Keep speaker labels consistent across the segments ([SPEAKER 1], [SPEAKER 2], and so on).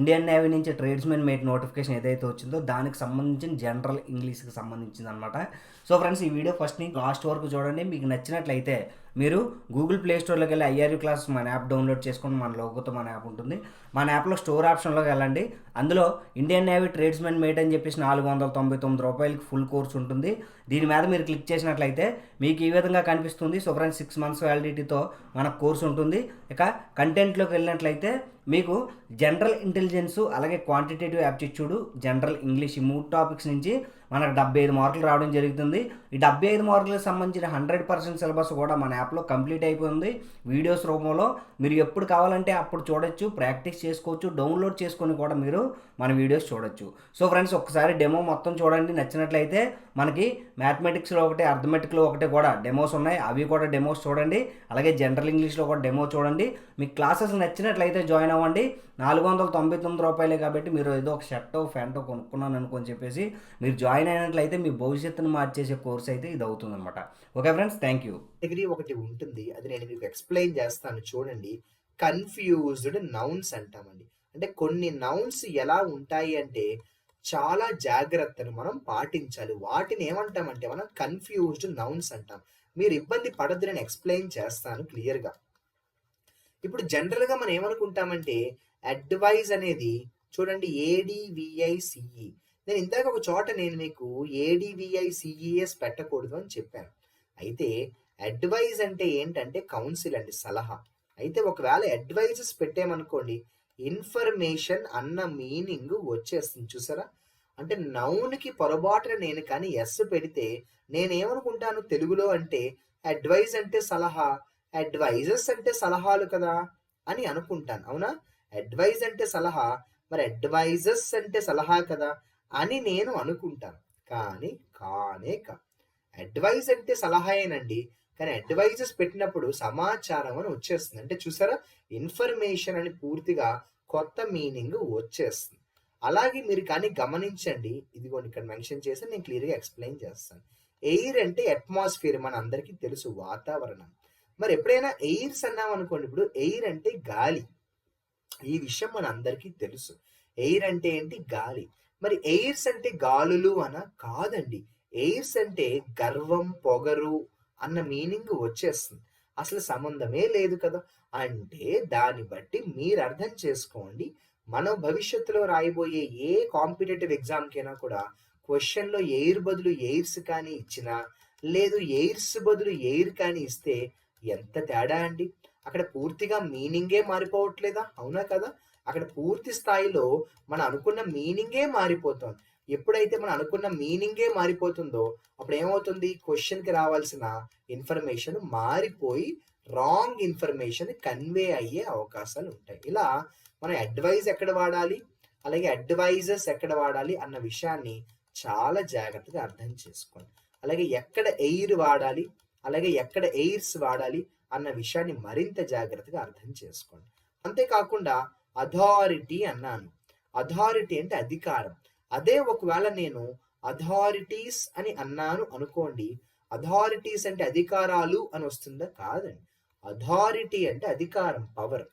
[SPEAKER 1] Indian Navy నుంచి tradesmen mate notification ఏదైతే వచ్చిందో దానికి సంబంధించిన జనరల్ ఇంగ్లీష్కి సంబంధించింది అనమాట సో ఫ్రెండ్స్ ఈ వీడియో ఫస్ట్ నుంచి లాస్ట్ వరకు చూడండి. మీకు నచ్చినట్లయితే మీరు గూగుల్ ప్లే స్టోర్లోకి వెళ్ళి ఐఆర్యు క్లాస్ మన యాప్ డౌన్లోడ్ చేసుకొని మన లోగోతో మన యాప్ ఉంటుంది. మన యాప్లో స్టోర్ ఆప్షన్లోకి వెళ్ళండి. అందులో ఇండియన్ నేవీ ట్రేడ్స్మెన్ మేట్ అని చెప్పేసి నాలుగు వందల తొంభై తొమ్మిది రూపాయలకి ఫుల్ కోర్స్ ఉంటుంది. దీని మీద మీరు క్లిక్ చేసినట్లయితే మీకు ఈ విధంగా కనిపిస్తుంది. సో ఫ్రెండ్స్ సిక్స్ మంత్స్ వ్యాలిడిటీతో మన కోర్స్ ఉంటుంది. ఇక కంటెంట్లోకి వెళ్ళినట్లయితే మీకు జనరల్ ఇంటెలిజెన్స్ అలాగే క్వాంటిటేటివ్ యాప్టిట్యూడ్ జనరల్ ఇంగ్లీష్ ఈ మూడు టాపిక్స్ నుంచి మనకు డెబ్బై ఐదు మార్కులు రావడం జరుగుతుంది. ఈ డెబ్బై ఐదు మార్కులకు సంబంధించిన హండ్రెడ్ పర్సెంట్ సిలబస్ కూడా మన యాప్ యాప్లో కంప్లీట్ అయిపోయింది. వీడియోస్ రూపంలో మీరు ఎప్పుడు కావాలంటే అప్పుడు చూడొచ్చు ప్రాక్టీస్ చేసుకోవచ్చు డౌన్లోడ్ చేసుకొని కూడా మీరు మన వీడియోస్ చూడొచ్చు. సో ఫ్రెండ్స్ ఒకసారి డెమో మొత్తం చూడండి. నచ్చినట్లయితే మనకి మ్యాథమెటిక్స్లో ఒకటి అర్థమెటిక్లో ఒకటి కూడా డెమోస్ ఉన్నాయి. అవి కూడా డెమోస్ చూడండి. అలాగే జనరల్ ఇంగ్లీష్లో కూడా డెమో చూడండి. మీకు క్లాసెస్ నచ్చినట్లయితే జాయిన్ అవ్వండి. నాలుగు వందల తొంభై తొమ్మిది రూపాయలే కాబట్టి మీరు ఏదో ఒక షర్టో ఫ్యాంటో కొనుక్కున్నాను అనుకొని చెప్పేసి మీరు జాయిన్ అయినట్లయితే మీ భవిష్యత్తును మార్చేసే కోర్స్ అయితే ఇది అవుతుంది అనమాట okay friends thank you.
[SPEAKER 2] Degree ఒకటి ఉంటుంది. అది నేను మీకు ఎక్స్ప్లెయిన్ చేస్తాను చూడండి. కన్ఫ్యూజ్డ్ నౌన్స్ అంటామండి. అంటే కొన్ని నౌన్స్ ఎలా ఉంటాయి అంటే చాలా జాగ్రత్తను మనం పాటించాలి. వాటిని ఏమంటామంటే మనం కన్ఫ్యూజ్డ్ నౌన్స్ అంటాం. మీరు ఇబ్బంది పడద్దు నేను ఎక్స్ప్లెయిన్ చేస్తాను క్లియర్గా ఇప్పుడు జనరల్గా మనం ఏమనుకుంటామంటే అడ్వైజ్ అనేది చూడండి ఏడివిఐసిఈ నేను ఇందాక ఒక చోట నేను మీకు ఏడివిఐసిఈఎస్ పెట్టకూడదు అని చెప్పాను. అయితే అడ్వైజ్ అంటే ఏంటంటే కౌన్సిల్ అండి సలహా. అయితే ఒకవేళ అడ్వైజెస్ పెట్టామనుకోండి ఇన్ఫర్మేషన్ అన్న మీనింగ్ వచ్చేస్తుంది. చూసారా? అంటే నౌన్కి పొరపాటున నేను కానీ ఎస్ పెడితే నేనేమనుకుంటాను తెలుగులో అంటే అడ్వైజ్ అంటే సలహా అడ్వైజెస్ అంటే సలహాలు కదా అని అనుకుంటాను. అవునా? అడ్వైజ్ అంటే సలహా మరి అడ్వైజెస్ అంటే సలహా కదా అని నేను అనుకుంటాను. కానీ కానే కా అడ్వైజ్ అంటే సలహాయేనండి. కానీ అడ్వైజెస్ పెట్టినప్పుడు సమాచారం అని వచ్చేస్తుంది. అంటే చూసారా? ఇన్ఫర్మేషన్ అని పూర్తిగా కొత్త మీనింగ్ వచ్చేస్తుంది. అలాగే మీరు కానీ గమనించండి. ఇదిగోండి ఇక్కడ మెన్షన్ చేసి నేను క్లియర్గా ఎక్స్ప్లెయిన్ చేస్తాను. ఎయిర్ అంటే అట్మాస్ఫియర్ మన అందరికీ తెలుసు వాతావరణం. మరి ఎప్పుడైనా ఎయిర్స్ అన్నాం అనుకోండి ఇప్పుడు ఎయిర్ అంటే గాలి. ఈ విషయం మన అందరికీ తెలుసు. ఎయిర్ అంటే ఏంటి? గాలి. మరి ఎయిర్స్ అంటే గాలులు అన కాదండి. ఎయిర్స్ అంటే గర్వం పొగరు అన్న మీనింగ్ వచ్చేస్తుంది. అసలు సంబంధమే లేదు కదా. అంటే దాన్ని బట్టి మీరు అర్థం చేసుకోండి. మనం భవిష్యత్తులో రాయబోయే ఏ కాంపిటేటివ్ ఎగ్జామ్కైనా కూడా క్వశ్చన్లో ఎయిర్ బదులు ఎయిర్స్ కానీ ఇచ్చినా లేదు ఎయిర్స్ బదులు ఎయిర్ కానీ ఇస్తే ఎంత తేడా అండి? అక్కడ పూర్తిగా మీనింగే మారిపోవట్లేదా? అవునా కదా? అక్కడ పూర్తి స్థాయిలో మనం అనుకున్న మీనింగే మారిపోతుంది. ఎప్పుడైతే మనం అనుకున్న మీనింగే మారిపోతుందో అప్పుడు ఏమవుతుంది క్వశ్చన్కి రావాల్సిన ఇన్ఫర్మేషన్ మారిపోయి రాంగ్ ఇన్ఫర్మేషన్ కన్వే అయ్యే అవకాశాలు ఉంటాయి. ఇలా మనం అడ్వైజ్ ఎక్కడ వాడాలి? అలాగే అడ్వైజర్స్ ఎక్కడ వాడాలి? అన్న విషయాన్ని చాలా జాగ్రత్తగా అర్థం చేసుకోండి. అలాగే ఎక్కడ ఎయిర్ వాడాలి? అలాగే ఎక్కడ ఎయిర్స్ వాడాలి? అన్న విషయాన్ని మరింత జాగ్రత్తగా అర్థం చేసుకోండి. అంతేకాకుండా అథారిటీ అన్నాను. అథారిటీ అంటే అధికారం. అదే ఒకవేళ నేను అథారిటీస్ అని అన్నాను అనుకోండి అథారిటీస్ అంటే అధికారాలు అని వస్తుందా? కాదండి. అథారిటీ అంటే అధికారం పవర్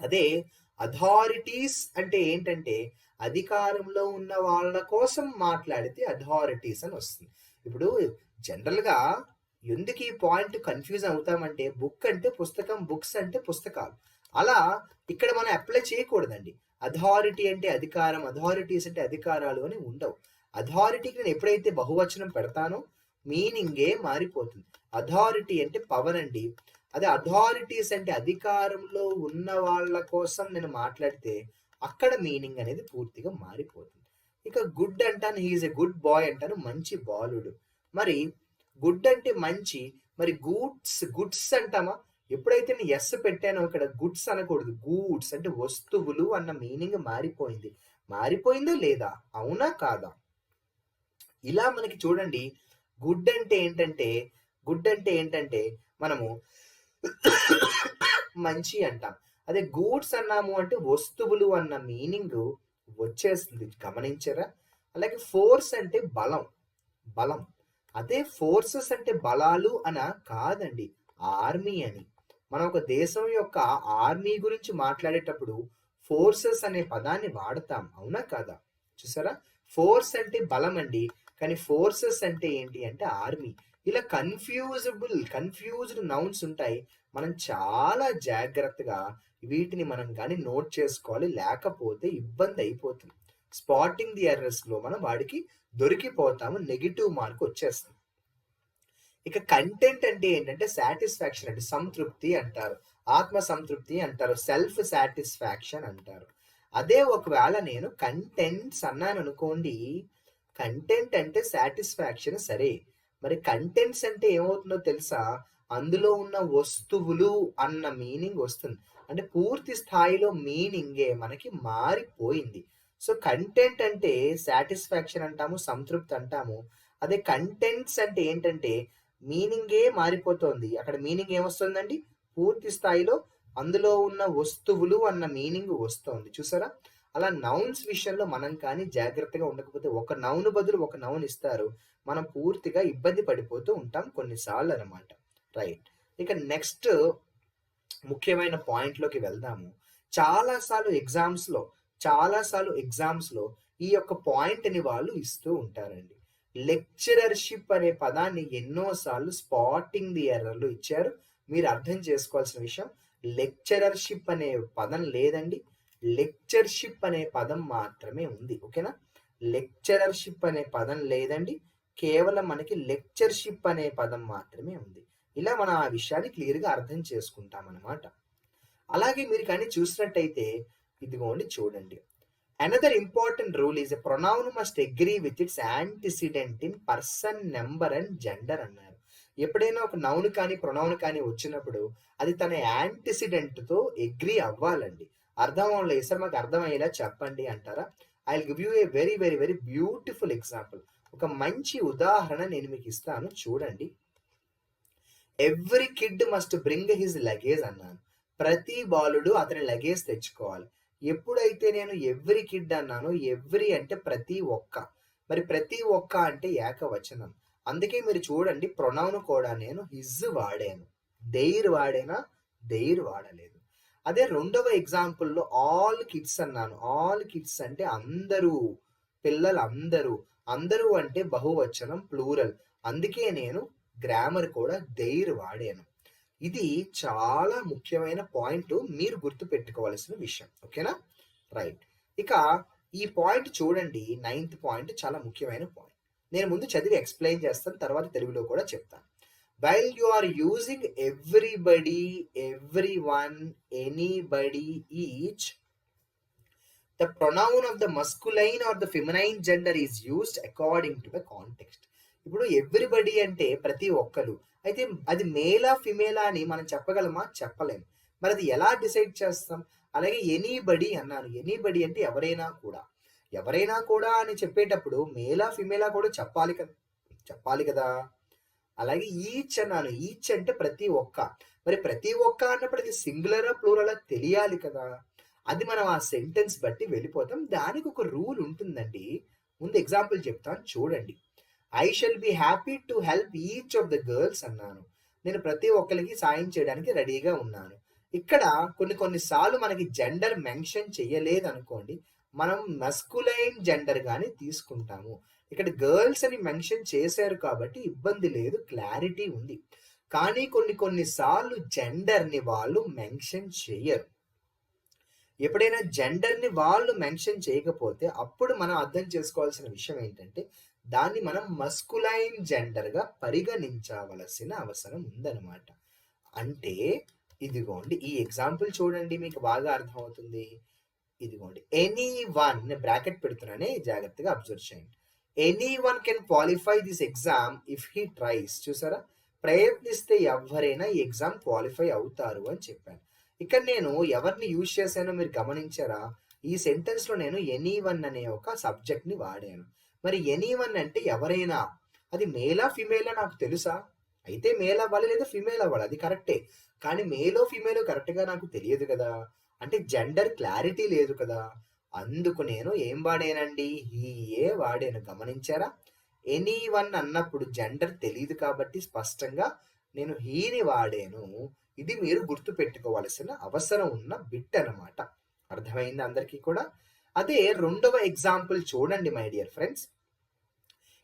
[SPEAKER 2] అదే అథారిటీస్ అంటే ఏంటంటే అధికారంలో ఉన్న వాళ్ళ కోసం మాట్లాడితే అథారిటీస్ అని వస్తుంది. ఇప్పుడు జనరల్గా ఎందుకు ఈ పాయింట్ కన్ఫ్యూజ్ అవుతామంటే బుక్ అంటే పుస్తకం బుక్స్ అంటే పుస్తకాలు. అలా ఇక్కడ మనం అప్లై చేయకూడదండి. అథారిటీ అంటే అధికారం అథారిటీస్ అంటే అధికారాలు అని ఉండవు. అథారిటీకి నేను ఎప్పుడైతే బహువచనం పెడతానో మీనింగే మారిపోతుంది. అథారిటీ అంటే పవర్ అండి. అదే అథారిటీస్ అంటే అధికారంలో ఉన్న వాళ్ళ కోసం నేను మాట్లాడితే అక్కడ మీనింగ్ అనేది పూర్తిగా మారిపోతుంది. ఇక గుడ్ అంటాను హీఈస్ ఎ గుడ్ బాయ్ అంటాను మంచి బాలుడు. మరి గుడ్ అంటే మంచి మరి గూడ్స్ గుడ్స్ అంటామా? ఎప్పుడైతే నేను ఎస్ పెట్టానో ఇక్కడ గుడ్స్ అనకూడదు. గూడ్స్ అంటే వస్తువులు అన్న మీనింగ్ మారిపోయింది. మారిపోయిందా లేదా? అవునా కాదా? ఇలా మనకి చూడండి. గుడ్ అంటే ఏంటంటే గుడ్ అంటే ఏంటంటే మనము మంచి అంటాం. అదే గూడ్స్ అన్నాము అంటే వస్తువులు అన్న మీనింగ్ వచ్చేస్తుంది. గమనించరా? అలాగే ఫోర్స్ అంటే బలం. బలం. అదే ఫోర్సెస్ అంటే బలాలు అన కాదండి. ఆర్మీ అని. మనం ఒక దేశం యొక్క ఆర్మీ గురించి మాట్లాడేటప్పుడు ఫోర్సెస్ అనే పదాన్ని వాడతాం. అవునా కాదా? చూసారా? ఫోర్స్ అంటే బలం అండి. కానీ ఫోర్సెస్ అంటే ఏంటి అంటే ఆర్మీ. ఇలా కన్ఫ్యూజబుల్ కన్ఫ్యూజ్డ్ నౌన్స్ ఉంటాయి. మనం చాలా జాగ్రత్తగా వీటిని మనం కానీ నోట్ చేసుకోవాలి. లేకపోతే ఇబ్బంది అయిపోతుంది. స్పాటింగ్ ది ఎర్రస్లో మనం వాడికి దొరికిపోతాము. నెగిటివ్ మార్క్ వచ్చేస్తుంది. ఇక కంటెంట్ అంటే ఏంటంటే సాటిస్ఫాక్షన్ అంటే సంతృప్తి అంటారు. ఆత్మ సంతృప్తి అంటారు. సెల్ఫ్ సాటిస్ఫాక్షన్ అంటారు. అదే ఒకవేళ నేను కంటెంట్స్ అన్నాను అనుకోండి కంటెంట్ అంటే సాటిస్ఫాక్షన్ సరే. మరి కంటెంట్స్ అంటే ఏమవుతుందో తెలుసా? అందులో ఉన్న వస్తువులు అన్న మీనింగ్ వస్తుంది. అంటే పూర్తి స్థాయిలో మీనింగే మనకి మారిపోయింది. సో కంటెంట్ అంటే సాటిస్ఫాక్షన్ అంటాము సంతృప్తి అంటాము. అదే కంటెంట్స్ అంటే ఏంటంటే మీనింగే మారిపోతుంది. అక్కడ మీనింగ్ ఏమొస్తుందండి? పూర్తి స్థాయిలో అందులో ఉన్న వస్తువులు అన్న మీనింగ్ వస్తుంది. చూసారా? అలా నౌన్స్ విషయంలో మనం కానీ జాగ్రత్తగా ఉండకపోతే ఒక నౌన్ బదులు ఒక నౌన్ ఇస్తారు. మనం పూర్తిగా ఇబ్బంది పడిపోతూ ఉంటాం కొన్నిసార్లు అనమాట రైట్. ఇక నెక్స్ట్ ముఖ్యమైన పాయింట్లోకి వెళ్దాము. చాలాసార్లు ఎగ్జామ్స్లో చాలాసార్లు ఎగ్జామ్స్లో ఈ యొక్క పాయింట్ని వాళ్ళు ఇస్తూ ఉంటారండి. లెక్చరర్షిప్ అనే పదాన్ని ఎన్నోసార్లు స్పాటింగ్ ది ఎర్రర్లు ఇచ్చారు. మీరు అర్థం చేసుకోవాల్సిన విషయం లెక్చరర్షిప్ అనే పదం లేదండి. లెక్చర్షిప్ అనే పదం మాత్రమే ఉంది ఓకేనా? లెక్చరర్షిప్ అనే పదం లేదండి. కేవలం మనకి లెక్చర్షిప్ అనే పదం మాత్రమే ఉంది. ఇలా మనం ఆ విషయాన్ని క్లియర్గా అర్థం చేసుకుంటాం అలాగే మీరు కానీ చూసినట్టయితే ఇదిగోండి చూడండి. Another important rule is pronoun must agree with its antecedent in person number and gender అన్నారు. ఎప్పుడైనా ఒక నౌన్ కానీ ప్రొనౌన్ కానీ వచ్చినప్పుడు అది తన యాంటిసిడెంట్తో అగ్రీ అవ్వాలండి. అర్థం అవ్వలేదు సార్ మాకు అర్థమయ్యేలా చెప్పండి అంటారా? I give you a very very very beautiful example ఒక మంచి ఉదాహరణ నేను మీకు ఇస్తాను చూడండి. Every kid must bring his luggage అన్నాను. ప్రతి బాలుడు అతని లగేజ్ తెచ్చుకోవాలి. ఎప్పుడైతే నేను ఎవ్రీ కిడ్ అన్నానో ఎవ్రీ అంటే ప్రతి ఒక్క. మరి ప్రతి ఒక్క అంటే ఏకవచనం. అందుకే మీరు చూడండి ప్రొనౌన్ కూడా నేను హిజ్ వాడాను. దెయిర్ వాడేనా? దెయిర్ వాడలేదు. అదే రెండవ ఎగ్జాంపుల్లో ఆల్ కిడ్స్ అన్నాను. ఆల్ కిడ్స్ అంటే అందరూ పిల్లలు అందరూ అందరూ అంటే బహువచనం ప్లూరల్. అందుకే నేను గ్రామర్ కూడా దెయిర్ వాడాను. ఇది చాలా ముఖ్యమైన పాయింట్ మీరు గుర్తుపెట్టుకోవాల్సిన విషయం. ఓకేనా రైట్ ఇక ఈ పాయింట్ చూడండి. నైన్త్ పాయింట్ చాలా ముఖ్యమైన పాయింట్ నేను ముందు చదివి ఎక్స్ప్లెయిన్ చేస్తాను తర్వాత తెలుగులో కూడా చెప్తాను. While you are using everybody everyone anybody each the pronoun of the masculine or the feminine gender is used according to the context ఇప్పుడు ఎవ్రీబడి అంటే ప్రతి ఒక్కరు అయితే అది మేలా ఫిమేలా అని మనం చెప్పగలమా? చెప్పలేము మరి అది ఎలా డిసైడ్ చేస్తాం? అలాగే ఎనీబడి అన్నాను ఎనీబడి అంటే ఎవరైనా కూడా. ఎవరైనా కూడా అని చెప్పేటప్పుడు మేలా ఫిమేలా కూడా చెప్పాలి కదా. చెప్పాలి కదా. అలాగే ఈచ్ అన్నాను ఈచ్ అంటే ప్రతి ఒక్క. మరి ప్రతి ఒక్క అన్నప్పుడు అది సింగులరా ప్లూరలా తెలియాలి కదా. అది మనం ఆ సెంటెన్స్ బట్టి వెళ్ళిపోతాం. దానికి ఒక రూల్ ఉంటుందండి. ముందు ఎగ్జాంపుల్ చెప్తాను. చూడండి. I shall be happy to help each of the girls అన్నాను. నేను ప్రతి ఒక్కరికి సాయం చేయడానికి రెడీగా ఉన్నాను. ఇక్కడ కొన్ని కొన్నిసార్లు మనకి జెండర్ మెన్షన్ చేయలేదు అనుకోండి మనం మస్కులైన్ జెండర్ గాని తీసుకుంటాము. ఇక్కడ గర్ల్స్ అని మెన్షన్ చేశారు కాబట్టి ఇబ్బంది లేదు క్లారిటీ ఉంది. కానీ కొన్ని కొన్నిసార్లు జెండర్ని వాళ్ళు మెన్షన్ చేయరు. ఎప్పుడైనా జెండర్ని వాళ్ళు మెన్షన్ చేయకపోతే అప్పుడు మనం అర్థం చేసుకోవాల్సిన విషయం ఏంటంటే దాన్ని మనం మస్కులైన్ జెండర్గా పరిగణించవలసిన అవసరం ఉందన్నమాట. అంటే ఇదిగోండి ఈ ఎగ్జాంపుల్ చూడండి మీకు బాగా అర్థమవుతుంది. ఇదిగోండి ఎనీ వన్ బ్రాకెట్ పెడుతున్నానే జాగ్రత్తగా అబ్జర్వ్ చేయండి. Anyone can qualify this exam if he tries చూసారా? ప్రయత్నిస్తే ఎవరైనా ఈ ఎగ్జామ్ క్వాలిఫై అవుతారు అని చెప్పాను. ఇక్కడ నేను ఎవరిని యూజ్ చేశానో మీరు గమనించారా? ఈ సెంటెన్స్లో నేను ఎనీ వన్ అనే ఒక సబ్జెక్ట్ని వాడాను. మరి ఎనీ వన్ అంటే ఎవరైనా? అది మేలా ఫిమేలా నాకు తెలుసా? అయితే మేల్ అవ్వాలి లేదా ఫిమేల్ అవ్వాలి? అది కరెక్టే కానీ మేలో ఫిమేలో కరెక్ట్గా నాకు తెలియదు కదా. అంటే జెండర్ క్లారిటీ లేదు కదా. అందుకు నేను ఏం వాడానండి? హీయే వాడాను? గమనించారా? ఎనీ వన్ అన్నప్పుడు జెండర్ తెలియదు కాబట్టి స్పష్టంగా నేను హీని వాడాను. ఇది మీరు గుర్తుపెట్టుకోవాల్సిన అవసరం ఉన్న బిట్ అన్నమాట. అర్థమైంది అందరికీ కూడా? అదే రెండవ ఎగ్జాంపుల్ చూడండి my dear friends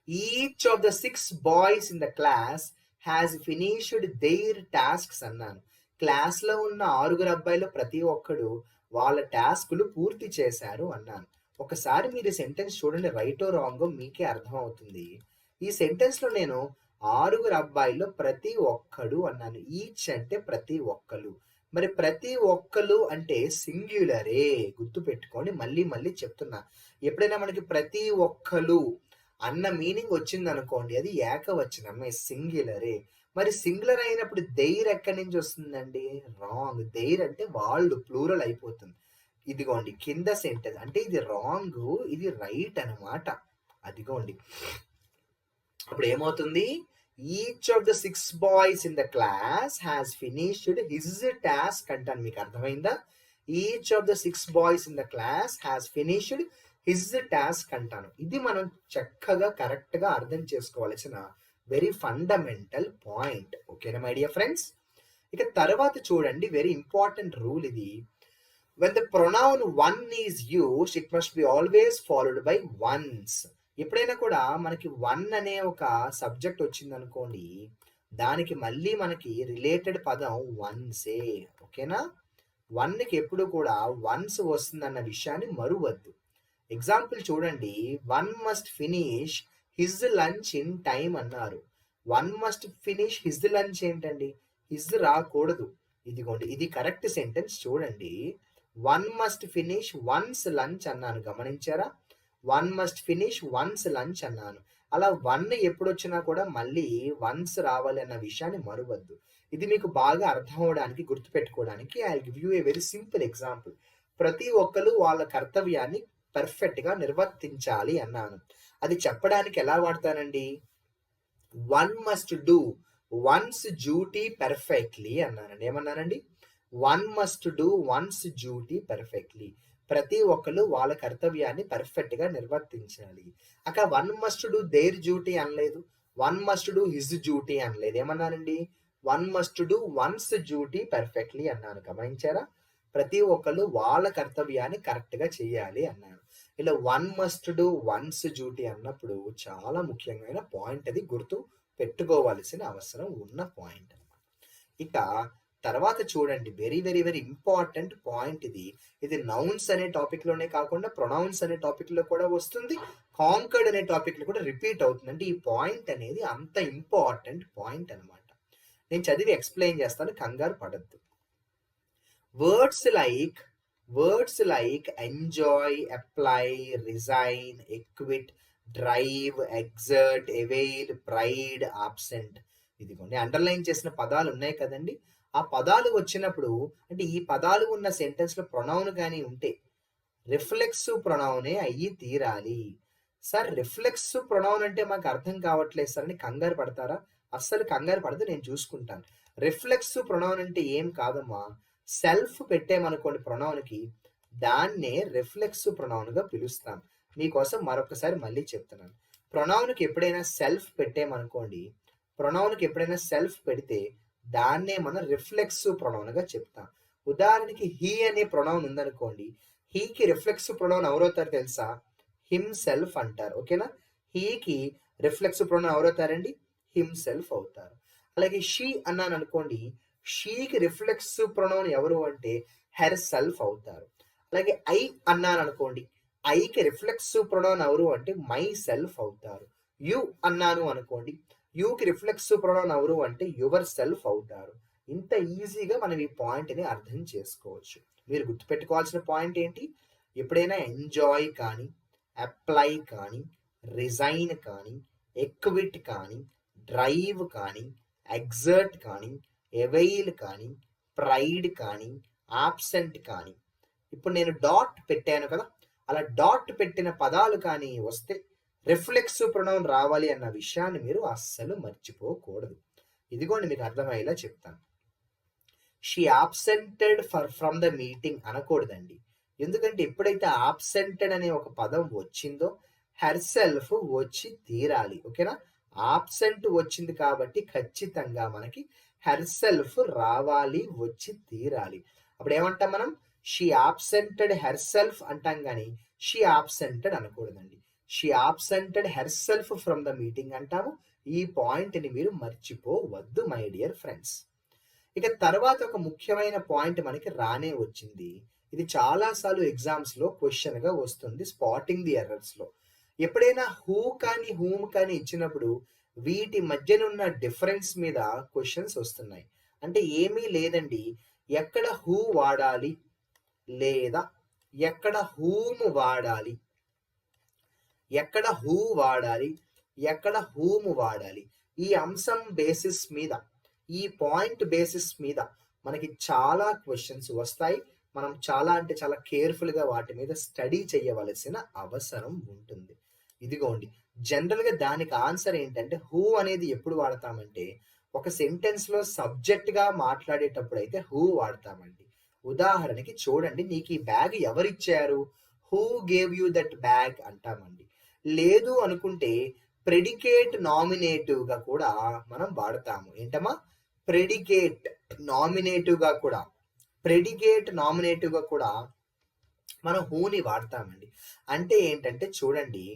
[SPEAKER 2] each of the six boys in the class has finished their tasks అన్నాను. క్లాస్లో ఉన్న ఆరుగురు అబ్బాయిలు ప్రతి ఒక్కడు వాళ్ళ టాస్కులు పూర్తి చేశారు అన్నాను. ఒకసారి మీరు సెంటెన్స్ చూడండి రైటో రాంగో మీకే అర్థమవుతుంది. ఈ సెంటెన్స్లో నేను ఆరుగురు అబ్బాయిలో ప్రతి ఒక్కడు అన్నాను. ఈచ్ అంటే ప్రతి ఒక్కరు మరి ప్రతి ఒక్కరు అంటే సింగ్యులరే గుర్తు పెట్టుకొని మళ్ళీ మళ్ళీ చెప్తున్నా. ఎప్పుడైనా మనకి ప్రతి ఒక్కరు అన్న మీనింగ్ వచ్చింది అనుకోండి అది ఏకవచనమే సింగ్యులరే మరి సింగులర్ అయినప్పుడు దైర్ ఎక్కడి నుంచి వస్తుందండి? రాంగ్ దైర్ అంటే వాళ్ళు ప్లూరల్ అయిపోతుంది. ఇదిగోండి కింద సెంటెన్స్ అంటే ఇది రాంగ్ ఇది రైట్ అన్నమాట. అదిగోండి. ఇప్పుడు ఏమవుతుంది? Each of the six boys in the class has finished his task అంటాను మీకు అర్థమైందా each of the six boys in the class has finished his task అంటాను ఇది మనం చక్కగా కరెక్ట్గా అర్థం చేసుకోవాల్సిన వెరీ ఫండమెంటల్ పాయింట్ ఓకేనా మై డియర్ ఫ్రెండ్స్ ఇక తర్వాత చూడండి వెరీ ఇంపార్టెంట్ రూల్ ఇది when the pronoun one is use it must be always followed by one's ఎప్పుడైనా కూడా మనకి వన్ అనే ఒక సబ్జెక్ట్ వచ్చింది అనుకోండి దానికి మళ్ళీ మనకి రిలేటెడ్ పదం వన్సే ఓకేనా? వన్కి ఎప్పుడు కూడా వన్స్ వస్తుందన్న విషయాన్ని మరువద్దు. ఎగ్జాంపుల్ చూడండి one must finish his lunch in time అన్నారు. One must finish his lunch ఏంటండి? హిజ్ రాకూడదు. ఇదిగోండి ఇది కరెక్ట్ సెంటెన్స్ చూడండి. One must finish one's lunch అన్నాను గమనించారా? One must finish one's lunch అన్నాను. అలా వన్ ఎప్పుడు వచ్చినా కూడా మళ్ళీ వన్స్ రావాలి అన్న విషయాన్ని మరవద్దు. ఇది మీకు బాగా అర్థం అవడానికి గుర్తుపెట్టుకోవడానికి I give you a very simple example ప్రతి ఒక్కరు వాళ్ళ కర్తవ్యాన్ని పర్ఫెక్ట్గా నిర్వర్తించాలి అన్నాను. అది చెప్పడానికి ఎలా వాడతానండి? One must do one's duty perfectly అన్నానండి. ఏమన్నానండి? One must do one's duty perfectly ప్రతి ఒక్కరు వాళ్ళ కర్తవ్యాన్ని పర్ఫెక్ట్గా నిర్వర్తించాలి. అక్కడ one must do their duty అనలేదు. One must do his duty అనలేదు. ఏమన్నానండి one must do one's duty perfectly అన్నాను గమనించారా? ప్రతి ఒక్కళ్ళు వాళ్ళ కర్తవ్యాన్ని కరెక్ట్గా చేయాలి అన్నాను ఇలా one must do one's duty అన్నప్పుడు చాలా ముఖ్యమైన పాయింట్ అది గుర్తు పెట్టుకోవాల్సిన అవసరం ఉన్న పాయింట్ అన్నమాట. ఇక తర్వాత చూడండి very very very important point ఇది. ఇది నౌన్స్ అనే టాపిక్లోనే కాకుండా ప్రొనౌన్స్ అనే టాపిక్లో కూడా వస్తుంది. కాంకర్డ్ అనే టాపిక్లో కూడా రిపీట్ అవుతుంది. అంటే ఈ పాయింట్ అనేది అంత ఇంపార్టెంట్ పాయింట్ అన్నమాట. నేను చదివి ఎక్స్ప్లెయిన్ చేస్తాను కంగారు పడద్దు. Words like words like enjoy apply resign acquit drive exert avail pride absent ఇదిగోండి అండర్లైన్ చేసిన పదాలు ఉన్నాయి కదండి. ఆ పదాలు వచ్చినప్పుడు అంటే ఈ పదాలు ఉన్న సెంటెన్స్లో ప్రొనౌన్ కానీ ఉంటే రిఫ్లెక్స్ ప్రొనౌనే అయ్యి తీరాలి. సార్ రిఫ్లెక్స్ ప్రొనౌన్ అంటే మాకు అర్థం కావట్లేదు సార్ అని కంగారు పడతారా? అస్సలు కంగారు పడితే నేను చూసుకుంటాను. రిఫ్లెక్స్ ప్రొనౌన్ అంటే ఏం కాదమ్మా? సెల్ఫ్ పెట్టామనుకోండి ప్రొనౌన్కి దాన్నే రిఫ్లెక్స్ ప్రొనౌన్గా పిలుస్తాం. మీకోసం మరొకసారి మళ్ళీ చెప్తున్నాను. ప్రొనౌన్కి ఎప్పుడైనా సెల్ఫ్ పెట్టామనుకోండి ప్రొనౌన్కి ఎప్పుడైనా సెల్ఫ్ పెడితే దాన్నే మనం రిఫ్లెక్స్ ప్రొనౌన్గా చెప్తాం. ఉదాహరణకి హీ అనే ప్రొనౌన్ ఉందనుకోండి. హీకి రిఫ్లెక్స్ ప్రొనౌన్ ఎవరవుతారు తెలుసా? హిమ్ సెల్ఫ్ అంటారు. ఓకేనా? హీకి రిఫ్లెక్స్ ప్రొనౌన్ ఎవరవుతారండి హిమ్ సెల్ఫ్ అవుతారు. అలాగే షీ అన్నాను అనుకోండి. షీకి రిఫ్లెక్స్ ప్రొనౌన్ ఎవరు అంటే హెర్ సెల్ఫ్ అవుతారు. అలాగే ఐ అన్నాను అనుకోండి. ఐకి రిఫ్లెక్స్ ప్రొనౌన్ ఎవరు అంటే మై సెల్ఫ్ అవుతారు. యు అన్నాను అనుకోండి. యూకి రిఫ్లెక్స్ ప్రొనౌన్ ఎవరు అంటే యువర్ సెల్ఫ్ అవుతారు. ఇంత ఈజీగా మనం ఈ పాయింట్ని అర్థం చేసుకోవచ్చు. మీరు గుర్తుపెట్టుకోవాల్సిన పాయింట్ ఏంటి? ఎప్పుడైనా ఎంజాయ్ కానీ అప్లై కానీ రిజైన్ కానీ ఎక్విట్ కానీ డ్రైవ్ కానీ ఎగ్జర్ట్ కానీ ఎవైల్ కానీ ప్రైడ్ కానీ ఆబ్సెంట్ కానీ. ఇప్పుడు నేను డాట్ పెట్టాను కదా? అలా డాట్ పెట్టిన పదాలు కానీ వస్తే రిఫ్లెక్స్ ప్రణవం రావాలి అన్న విషయాన్ని మీరు అస్సలు మర్చిపోకూడదు. ఇదిగోండి మీకు అర్థమయ్యేలా చెప్తాను. She absented for from the meeting అనకూడదండి. ఎందుకంటే ఎప్పుడైతే ఆబ్సెంటెడ్ అనే ఒక పదం వచ్చిందో హెర్ సెల్ఫ్ వచ్చి తీరాలి. ఓకేనా? ఆబ్సెంట్ వచ్చింది కాబట్టి ఖచ్చితంగా మనకి హెర్ సెల్ఫ్ రావాలి వచ్చి తీరాలి. అప్పుడు ఏమంటాం మనం? షీ ఆబ్సెంటెడ్ హెర్ సెల్ఫ్ అంటాం కానీ she absented అనకూడదండి. She absented herself from the meeting అంటాము. ఈ పాయింట్ని మీరు మర్చిపోవద్దు మై డియర్ ఫ్రెండ్స్ ఇక తర్వాత ఒక ముఖ్యమైన పాయింట్ మనకి రానే వచ్చింది. ఇది చాలాసార్లు ఎగ్జామ్స్లో క్వశ్చన్గా వస్తుంది స్పాటింగ్ ది ఎర్రర్స్లో ఎప్పుడైనా హూ కానీ హూమ్ కానీ ఇచ్చినప్పుడు వీటి మధ్యనున్న డిఫరెన్స్ మీద క్వశ్చన్స్ వస్తున్నాయి. అంటే ఏమీ లేదండి. ఎక్కడ హూ వాడాలి? లేదా ఎక్కడ హూమ్ వాడాలి? ఎక్కడ హూ వాడాలి ఎక్కడ హూమ్ వాడాలి ఈ అంశం బేసిస్ మీద ఈ పాయింట్ బేసిస్ మీద మనకి చాలా క్వశ్చన్స్ వస్తాయి. మనం చాలా అంటే చాలా కేర్ఫుల్గా వాటి మీద స్టడీ చేయవలసిన అవసరం ఉంటుంది. ఇదిగోండి జనరల్గా దానికి ఆన్సర్ ఏంటంటే హూ అనేది ఎప్పుడు వాడతామంటే ఒక సెంటెన్స్లో సబ్జెక్ట్గా మాట్లాడేటప్పుడు అయితే హూ వాడతామండి. ఉదాహరణకి చూడండి నీకు ఈ బ్యాగ్ ఎవరిచ్చారు? Who gave you that bag అంటామండి. లేదు అనుకుంటే ప్రెడికేట్ నామినేటివ్గా కూడా మనం వాడతాము. ఏంటమ్మా? ప్రెడికేట్ నామినేటివ్గా కూడా ప్రెడికేట్ నామినేటివ్గా కూడా మనం హూని వాడతామండి. అంటే ఏంటంటే చూడండి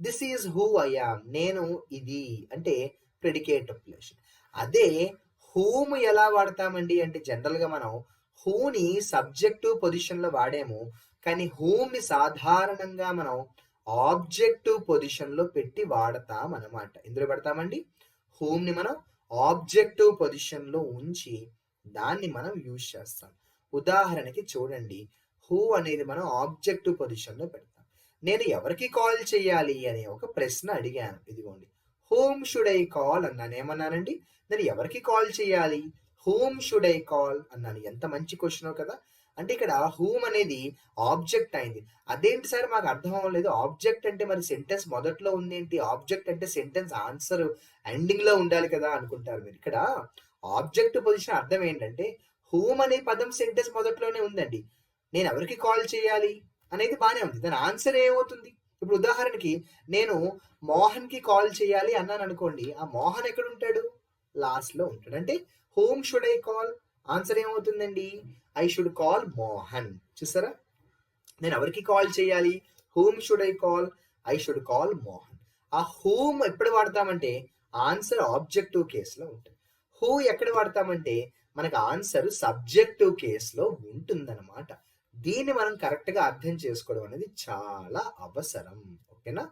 [SPEAKER 2] దిస్ ఈజ్ హూ ఐఆమ్ నేను ఇది అంటే ప్రెడికేట్ ప్లేషన్ అదే హూమ్ ఎలా వాడతామండి అంటే జనరల్గా మనం హూని సబ్జెక్టివ్ పొజిషన్లో వాడాము కానీ హూమ్ని సాధారణంగా మనం ఆబ్జెక్టివ్ పొజిషన్లో పెట్టి వాడతాం అన్నమాట ఎందులో పెడతామండి? హోమ్ని మనం ఆబ్జెక్టివ్ పొజిషన్లో ఉంచి దాన్ని మనం యూజ్ చేస్తాం. ఉదాహరణకి చూడండి. హూ అనేది మనం ఆబ్జెక్టివ్ పొజిషన్లో పెడతాం. నేను ఎవరికి కాల్ చేయాలి అనే ఒక ప్రశ్న అడిగాను. ఇదిగోండి. హోమ్ షుడ్ ఐ కాల్ అన్నాను. ఏమన్నానండి? నేను ఎవరికి కాల్ చేయాలి? హోమ్ షుడ్ ఐ కాల్ అన్నాను. ఎంత మంచి క్వశ్చన్ కదా. అంటే ఇక్కడ హూమ్ అనేది ఆబ్జెక్ట్ అయింది. అదేంటి సార్ మాకు అర్థం అవ్వలేదు? ఆబ్జెక్ట్ అంటే మరి సెంటెన్స్ మొదట్లో ఉంది ఏంటి ఆబ్జెక్ట్ అంటే సెంటెన్స్ ఆన్సర్ ఎండింగ్లో ఉండాలి కదా అనుకుంటారు మీరు. ఇక్కడ ఆబ్జెక్ట్ పొజిషన్ అర్థం ఏంటంటే హూమ్ అనే పదం సెంటెన్స్ మొదట్లోనే ఉందండి. నేను ఎవరికి కాల్ చేయాలి అనేది బాగానే ఉంది. దాని ఆన్సర్ ఏమవుతుంది? ఇప్పుడు ఉదాహరణకి నేను మోహన్కి కాల్ చేయాలి అన్నాను అనుకోండి. ఆ మోహన్ ఎక్కడ ఉంటాడు? లాస్ట్లో ఉంటాడు. అంటే whom should I call answer ఏమవుతుందండి? ఐ షుడ్ కాల్ మోహన్ చూసారా? నేను ఎవరికి కాల్ చేయాలి? Whom should I call I should call Mohan ఆ హోమ్ ఎప్పుడు వాడతామంటే ఆన్సర్ ఆబ్జెక్టివ్ కేసులో ఉంటుంది. హూ ఎక్కడ వాడతామంటే మనకు ఆన్సర్ సబ్జెక్టివ్ కేసులో ఉంటుందన్నమాట. దీన్ని మనం కరెక్ట్గా అర్థం చేసుకోవడం అనేది చాలా అవసరం. ఓకేనా?